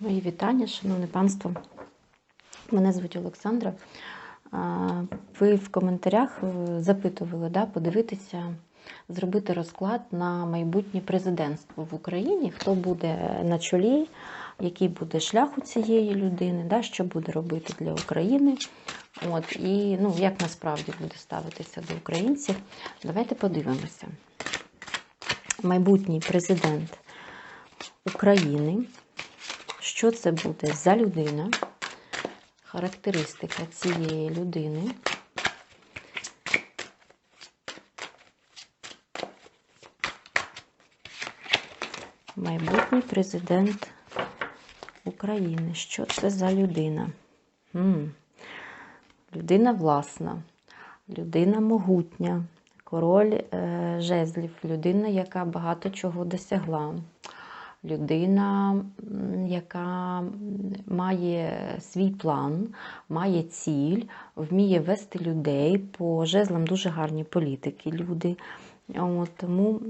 Мої вітання, шановне панство. Мене звуть Олександра. Ви в коментарях е, запитували да, подивитися, зробити розклад на майбутнє президентство в Україні, хто буде на чолі, який буде шлях у цієї людини, да, що буде робити для України. От, і ну, як насправді буде ставитися до українців. Давайте подивимося. Майбутній президент України. Що це буде за людина? Характеристика цієї людини. Майбутній президент України. Що це за людина? М. Людина власна, людина могутня, король е, жезлів, людина, яка багато чого досягла людина, яка має свій план, має ціль, вміє вести людей по жезлам дуже гарні політики. Люди. От, тому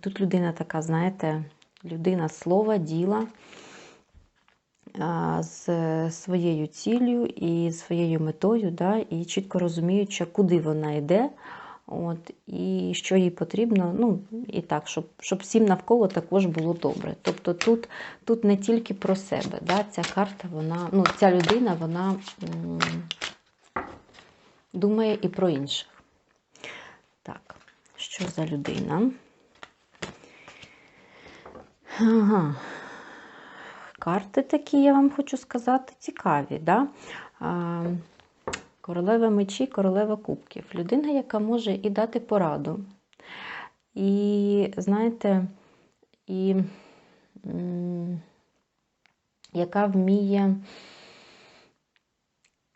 тут людина така, знаєте, людина слова, діла з своєю ціллю і своєю метою, да, і чітко розуміючи, куди вона йде. От, І що їй потрібно, ну і так, щоб щоб всім навколо також було добре. Тобто тут тут не тільки про себе. Да, Ця карта, вона, ну, ця людина, вона думає і про інших. Так, що за людина? Ага. Карти такі, я вам хочу сказати, цікаві. Да? А, Королева мечі, королева кубків. Людина, яка може і дати пораду. І, знаєте, і яка вміє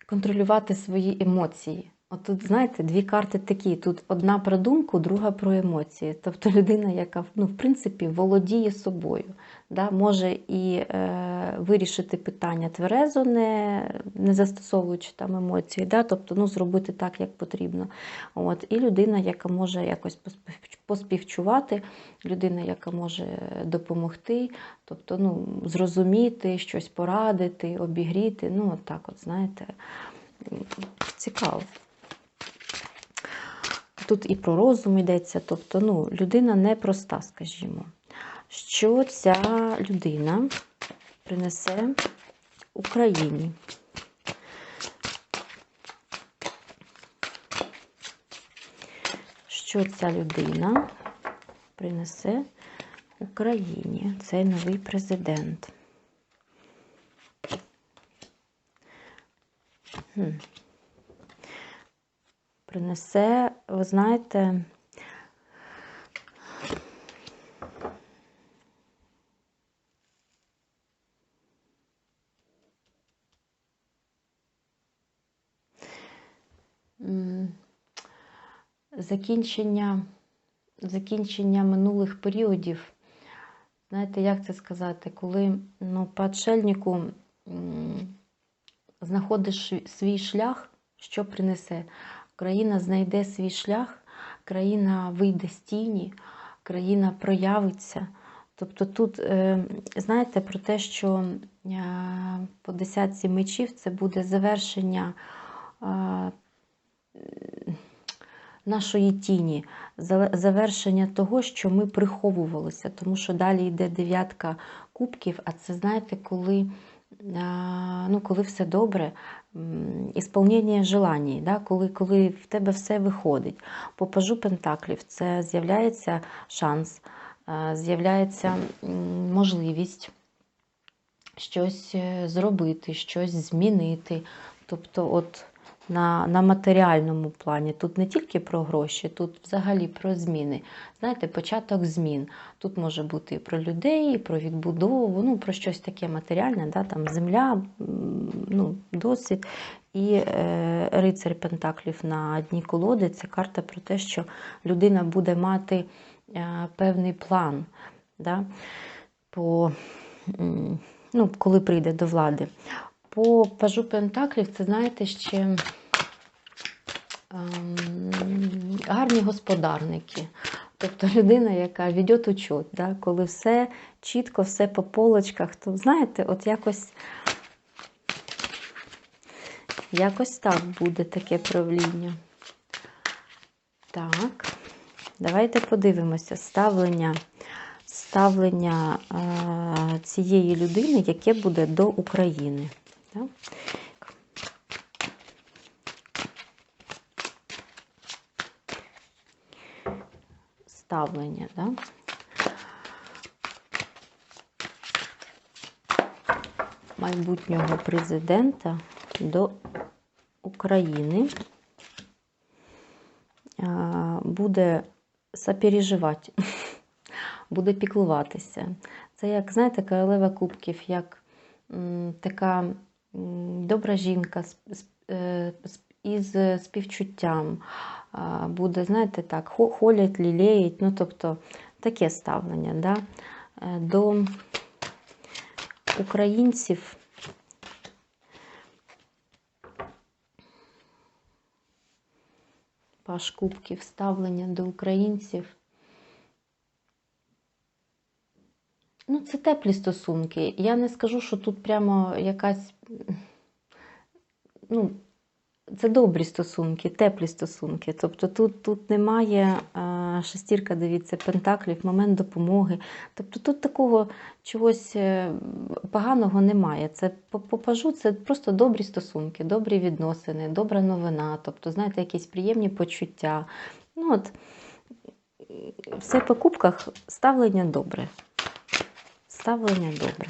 контролювати свої емоції. От тут, знаєте, дві карти такі. Тут одна про думку, друга про емоції. Тобто людина, яка ну, в принципі володіє собою, да, може і е, вирішити питання тверезо, не не застосовуючи там емоції, да, тобто ну, зробити так, як потрібно. От, І людина, яка може якось поспівчувати, людина, яка може допомогти, тобто ну, зрозуміти, щось порадити, обігріти. Ну, от так от, знаєте, цікаво. Тут і про розум йдеться, тобто ну, людина непроста, скажімо. Що ця людина принесе Україні? Що ця людина принесе Україні? Цей новий президент. Хм принесе, ви знаєте, закінчення, закінчення минулих періодів. Знаєте, як це сказати, коли ну, по отшельнику знаходиш свій шлях, що принесе? Країна знайде свій шлях, країна вийде з тіні, країна проявиться. Тобто тут, е, знаєте, про те, що е, по десятці мечів це буде завершення е, нашої тіні, завершення того, що ми приховувалися, тому що далі йде дев'ятка кубків, а це, знаєте, коли ну, коли все добре, ісполнення желаній, да? коли коли в тебе все виходить. По пажу Пентаклів це з'являється шанс, з'являється можливість щось е, зробити, щось змінити. Тобто, от на на матеріальному плані. Тут не тільки про гроші, тут взагалі про зміни. Знаєте, початок змін. Тут може бути і про людей, і про відбудову, ну, про щось таке матеріальне, да, там земля, ну, досвід. І е, рицарь Пентаклів на дні колоди це карта про те, що людина буде мати е, певний план. Да, по, ну, коли прийде до влади. По пажу Пентаклів, це, знаєте, ще ем, гарні господарники. Тобто людина, яка веде учет, да? коли все чітко, все по полочках, то знаєте, от якось, якось так буде таке правління. Так, давайте подивимося ставлення, ставлення е, цієї людини, яке буде до України. Так? Ставлення, да? майбутнього президента до України буде сопереживати, буде піклуватися. Це як, знаєте, королева кубків, як така добра жінка е, із співчуттям. Буде, знаєте, так, холять, лілеють, ну, тобто таке ставлення да? е, до українців. Паш Кубків, ставлення до українців. Ну, це теплі стосунки. Я не скажу, що тут прямо якась. Ну, це добрі стосунки, теплі стосунки. Тобто тут, тут немає а, шестірка, дивіться, пентаклів, момент допомоги. Тобто тут такого чогось е, поганого немає. Це по по це просто добрі стосунки, добрі відносини, добра новина. Тобто, знаєте, якісь приємні почуття. Ну, от, все по кубках ставлення добре. Ставлення добре.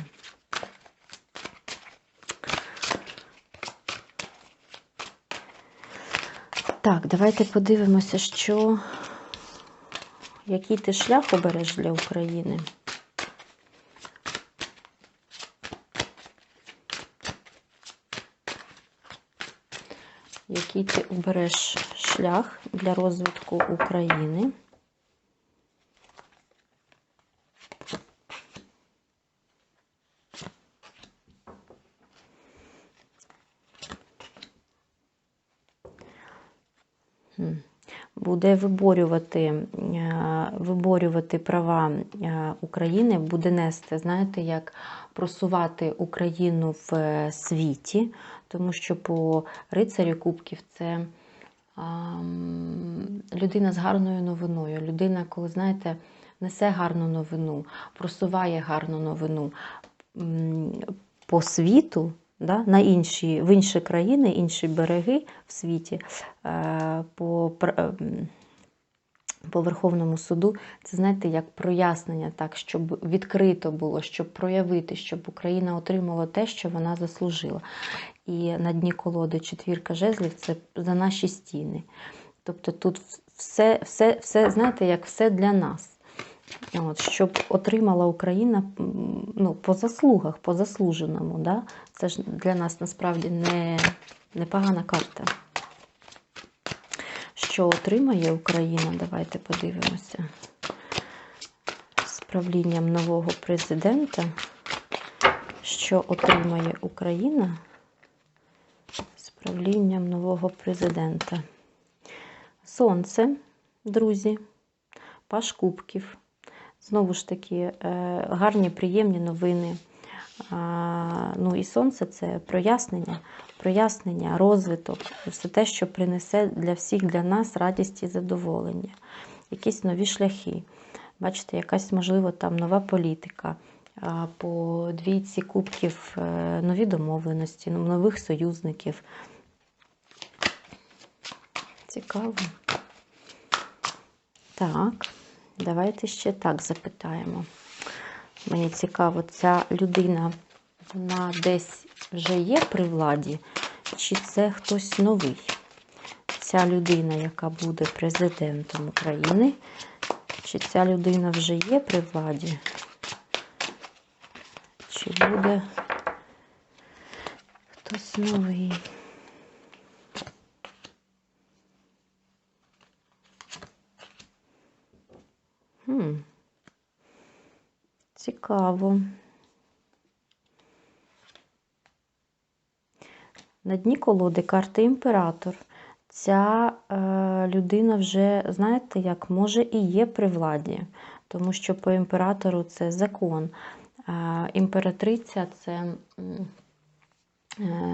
Так, давайте подивимося, що який ти шлях обереш для України. Який ти обереш шлях для розвитку України? М. Буде виборювати, е, виборювати права е, України, буде нести, знаєте, як просувати Україну в е, світі, тому що по рицарі Кубків це людина з гарною новиною. Людина, коли, знаєте, несе гарну новину, просуває гарну новину по світу, да, на інші, в інші країни, інші береги в світі, е, по, ем, по Верховному суду, це знаєте, як прояснення, так, щоб відкрито було, щоб проявити, щоб Україна отримала те, що вона заслужила. І на дні колоди четвірка жезлів це за наші стіни. Тобто тут все, все, все знаєте, як все для нас. От, щоб отримала Україна ну, по заслугах, по заслуженому. Да? Це ж для нас насправді не, непогана карта. Що отримає Україна? Давайте подивимося. З правлінням нового президента. Що отримає Україна з правлінням нового президента? Сонце, друзі, Паш Кубків. Знову ж таки, е, гарні, приємні новини. Ну і сонце це прояснення, прояснення, розвиток, все те, що принесе для всіх для нас радість і задоволення, якісь нові шляхи. Бачите, якась, можливо, там нова політика. По двійці кубків е, нові домовленості, нових союзників. Цікаво. Так, давайте ще так запитаємо. Мені цікаво, ця людина, вона десь вже є при владі, чи це хтось новий? Ця людина, яка буде президентом України, чи ця людина вже є при владі? Чи буде хтось новий? Хм. Цікаво. На дні колоди карти імператор. ця е, людина вже, знаєте, як може і є при владі, тому що по імператору це закон. А імператриця це е,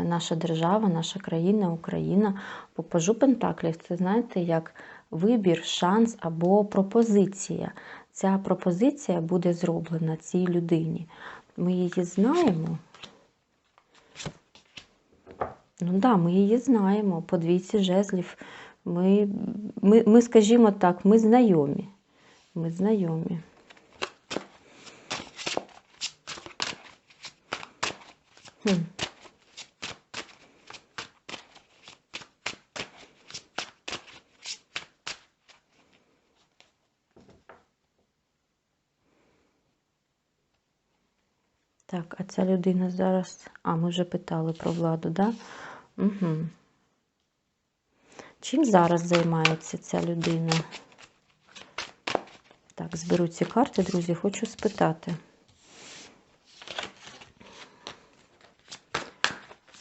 наша держава, наша країна, Україна. По пажу Пентаклів це, знаєте, як вибір, шанс або пропозиція. Ця пропозиція буде зроблена цій людині. Ми її знаємо. Ну да, ми її знаємо. По двійці жезлів. Ми, ми, ми, скажімо так, ми знайомі. Ми знайомі. Хм. Так, а ця людина зараз. А, ми вже питали про владу, да? Угу. Чим зараз займається ця людина? Так, зберу ці карти, друзі, хочу спитати.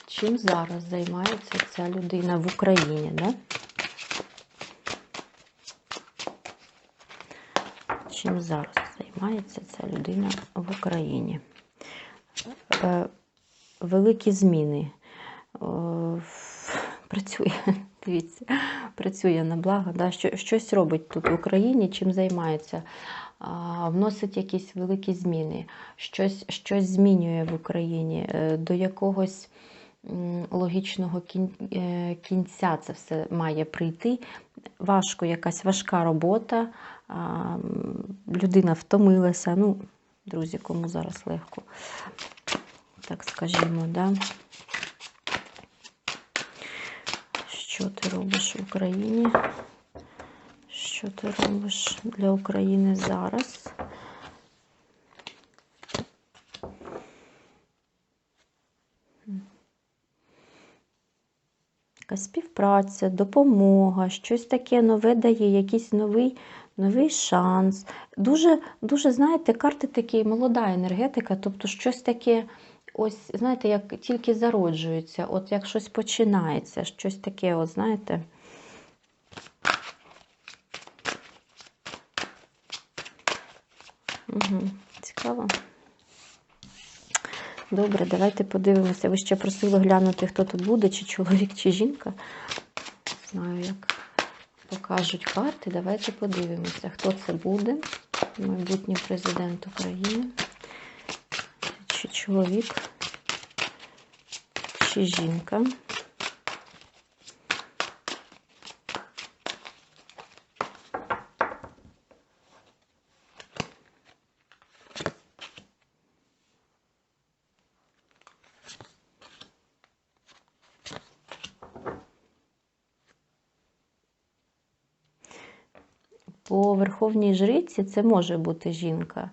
Чим зараз займається ця людина в Україні, да? Чим зараз займається ця людина в Україні? Е, великі зміни. Працює, дивіться, працює на благо. Да? Що, щось робить тут в Україні, чим займається, вносить якісь великі зміни, щось, щось змінює в Україні, е, до якогось логічного е, кінця це все має прийти. Важко, якась важка робота, людина втомилася. Ну, друзі, кому зараз легко так скажімо, да? Що ти робиш в Україні? Що ти робиш для України зараз? Співпраця, допомога, щось таке нове дає, якийсь новий новий шанс. Дуже, дуже, знаєте, карти такі молода енергетика, тобто щось таке ось, знаєте, як тільки зароджується, от як щось починається, щось таке, от, знаєте. Угу, Цікаво. Добре, давайте подивимося. Ви ще просили глянути, хто тут буде, чи чоловік, чи жінка. Не знаю, як покажуть карти. Давайте подивимося, хто це буде. Майбутній президент України чоловік, чи жінка. По верховній жриці це може бути жінка.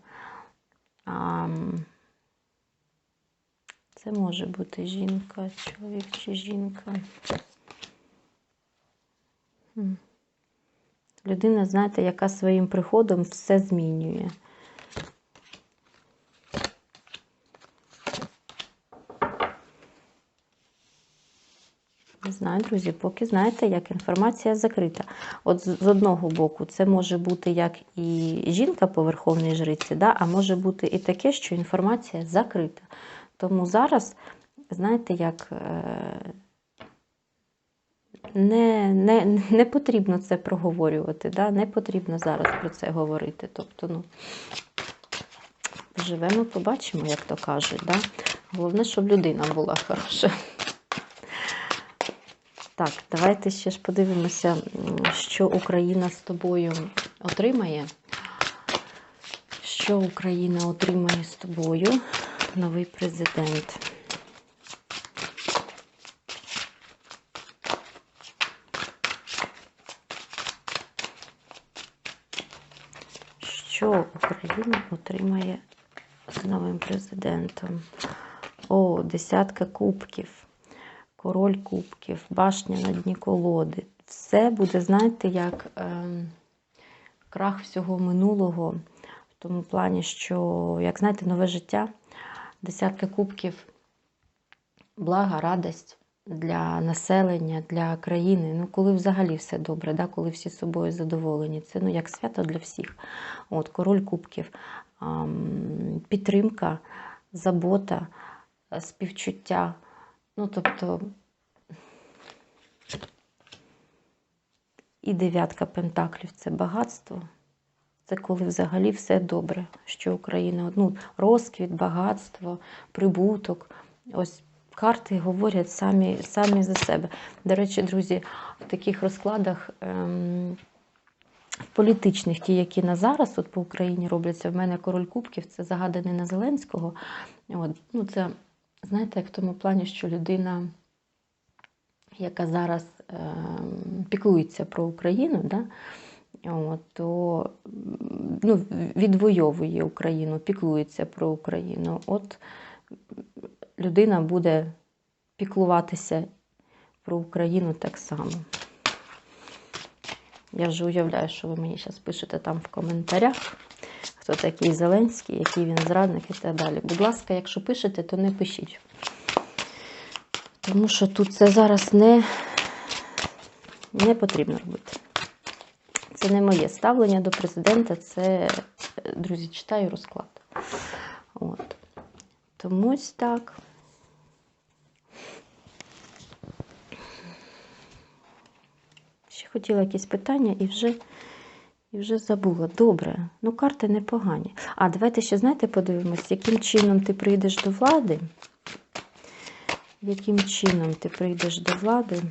Може бути жінка, чоловік чи жінка. Людина, знаєте, яка своїм приходом все змінює. Не знаю, друзі, поки знаєте, як інформація закрита. От з одного боку, це може бути як і жінка по верховній жриці, да? а може бути і таке, що інформація закрита. Тому зараз, знаєте, як е, не не, не потрібно це проговорювати, да? не потрібно зараз про це говорити. Тобто, ну, живемо, побачимо, як то кажуть. Да? Головне, щоб людина була хороша. Так, давайте ще ж подивимося, що Україна з тобою отримає. Що Україна отримає з тобою? Новий президент. Що Україна отримає з новим президентом? О, десятка кубків король кубків, башня на дні колоди. Все буде, знаєте, як е, крах всього минулого, в тому плані, що, як знаєте, нове життя, десятки кубків, блага, радость, для населення, для країни. Ну, коли взагалі все добре, да? коли всі собою задоволені. Це ну, як свято для всіх. От, король кубків, підтримка, забота, співчуття. Ну, тобто, і дев'ятка пентаклів це багатство. Це коли взагалі все добре, що Україна, ну, розквіт, багатство, прибуток. Ось карти говорять самі, самі за себе. До речі, друзі, в таких розкладах ем, в політичних, ті, які на зараз от по Україні робляться, в мене король кубків, це загаданий на Зеленського. От, ну, це, знаєте, як в тому плані, що людина, яка зараз ем, піклується про Україну, да, то ну, відвоює Україну, піклується про Україну. От людина буде піклуватися про Україну так само. Я вже уявляю, що ви мені зараз пишете там в коментарях, хто такий Зеленський, який він зрадник і так далі. Будь ласка, якщо пишете, то не пишіть. Тому що тут це зараз не, не потрібно робити. Це не моє ставлення до президента, це, е, друзі, читаю розклад. От. Томусь так. Ще хотіла якісь питання і вже, і вже забула. Добре, ну карти непогані. А, давайте ще, знаєте, подивимось, яким чином ти прийдеш до влади. Яким чином ти прийдеш до влади?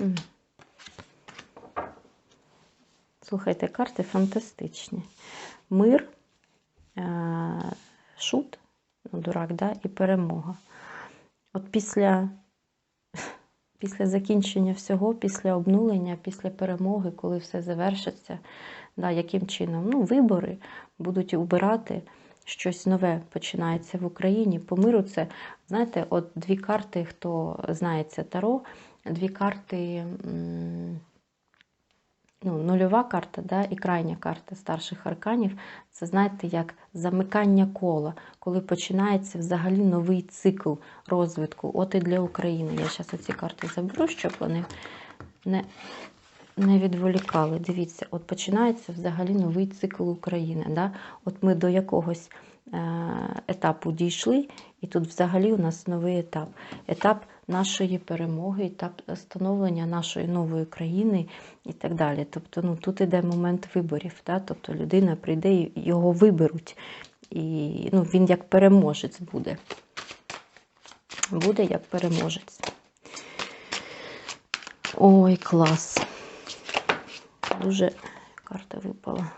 М. Слухайте, карти фантастичні. Мир, е, шут, дурак, да, і перемога. От після, після закінчення всього, після обнулення, після перемоги, коли все завершиться, да, яким чином? Ну, вибори будуть обирати. Щось нове починається в Україні. По миру це, знаєте, от дві карти, хто знає це Таро, дві карти, м, ну, нульова карта да, і крайня карта старших арканів. Це, знаєте, як замикання кола, коли починається взагалі новий цикл розвитку. От і для України. Я зараз оці карти заберу, щоб вони не, не відволікали. Дивіться, от починається взагалі новий цикл України. Да? От ми до якогось е, етапу дійшли, і тут взагалі у нас новий етап. Етап нашої перемоги, етап становлення нашої нової країни і так далі. Тобто, ну, тут іде момент виборів. Да? Тобто людина прийде і його виберуть. І ну, він як переможець буде. Буде як переможець. Ой, клас. Дуже карта випала.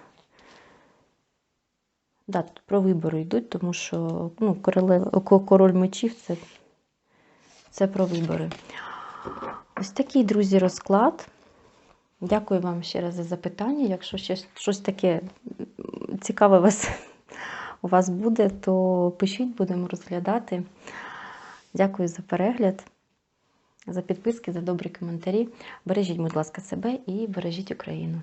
Да, тут про вибори йдуть, тому що ну, король мечів це, це про вибори. Ось такий, друзі, розклад. Дякую вам ще раз за запитання. Якщо ще щось таке цікаве вас, у вас буде, то пишіть, будемо розглядати. Дякую за перегляд, за підписки, за добрі коментарі. Бережіть, будь ласка, себе і бережіть Україну.